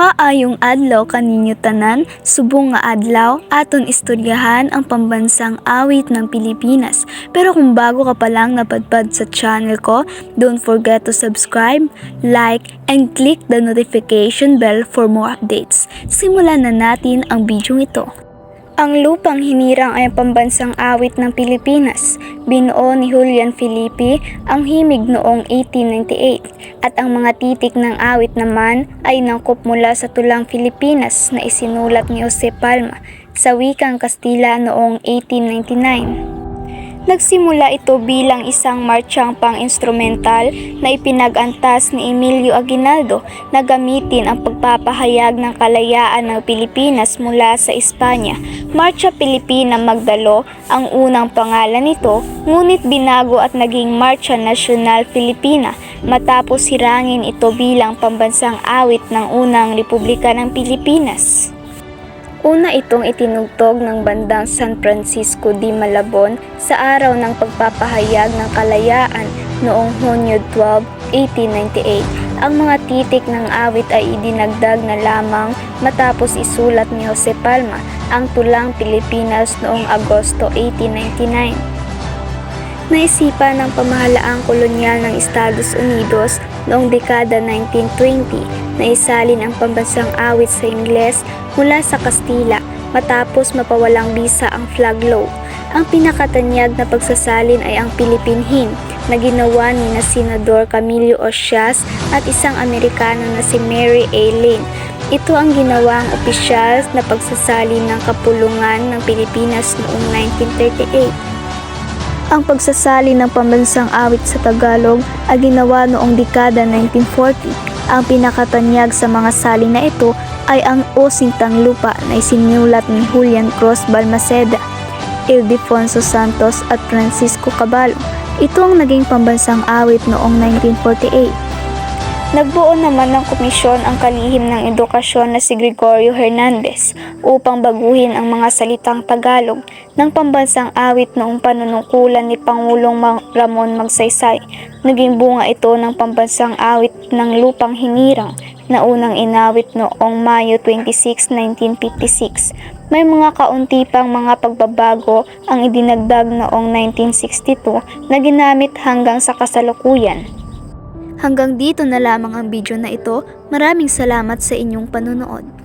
Maayong adlaw kaninyo tanan, subong nga adlaw aton istoryahan ang pambansang awit ng Pilipinas. Pero kung bago ka pa lang napadpad sa channel ko, don't forget to subscribe, like, and click the notification bell for more updates. Simulan na natin ang video ito. Ang lupang hinirang ay ang pambansang awit ng Pilipinas. Binuo ni Julian Felipe ang himig noong 1898 at ang mga titik ng awit naman ay nangkop mula sa tulang Pilipinas na isinulat ni Jose Palma sa wikang Kastila noong 1899. Nagsimula ito bilang isang marchang pang-instrumental na ipinag-antas ni Emilio Aguinaldo na gamitin ang pagpapahayag ng kalayaan ng Pilipinas mula sa Espanya. Marcha Pilipina Magdalo ang unang pangalan nito, ngunit binago at naging Marcha Nacional Filipina matapos hirangin ito bilang pambansang awit ng unang Republika ng Pilipinas. Una itong itinugtog ng bandang San Francisco de Malabon sa araw ng pagpapahayag ng kalayaan noong Hunyo 12, 1898. Ang mga titik ng awit ay idinagdag na lamang matapos isulat ni Jose Palma ang tulang Pilipinas noong Agosto 1899. Naisipan ng pamahalaang kolonyal ng Estados Unidos noong dekada 1920 na isalin ang pambansang awit sa Ingles mula sa Kastila matapos mapawalang bisa ang flag law. Ang pinakatanyag na pagsasalin ay ang Philippine Hymn na ginawa ni na Senador Camilo Osias at isang Amerikano na si Mary A. Lane. Ito ang ginawang opisyal na pagsasalin ng kapulungan ng Pilipinas noong 1938. Ang pagsasali ng pambansang awit sa Tagalog ay ginawa noong dekada 1940. Ang pinakatanyag sa mga sali na ito ay ang O Sintang Lupa na isinulat ni Julian Cruz Balmaceda, Ildefonso Santos at Francisco Caballo. Ito ang naging pambansang awit noong 1948. Nagbuo naman ng komisyon ang kalihim ng edukasyon na si Gregorio Hernandez upang baguhin ang mga salitang Tagalog ng pambansang awit noong panunungkulan ni Pangulong Ramon Magsaysay. Naging bunga ito ng pambansang awit ng lupang hinirang na unang inawit noong Mayo 26, 1956. May mga kaunti pang mga pagbabago ang idinagdag noong 1962 na ginamit hanggang sa kasalukuyan. Hanggang dito na lamang ang video na ito. Maraming salamat sa inyong panonood.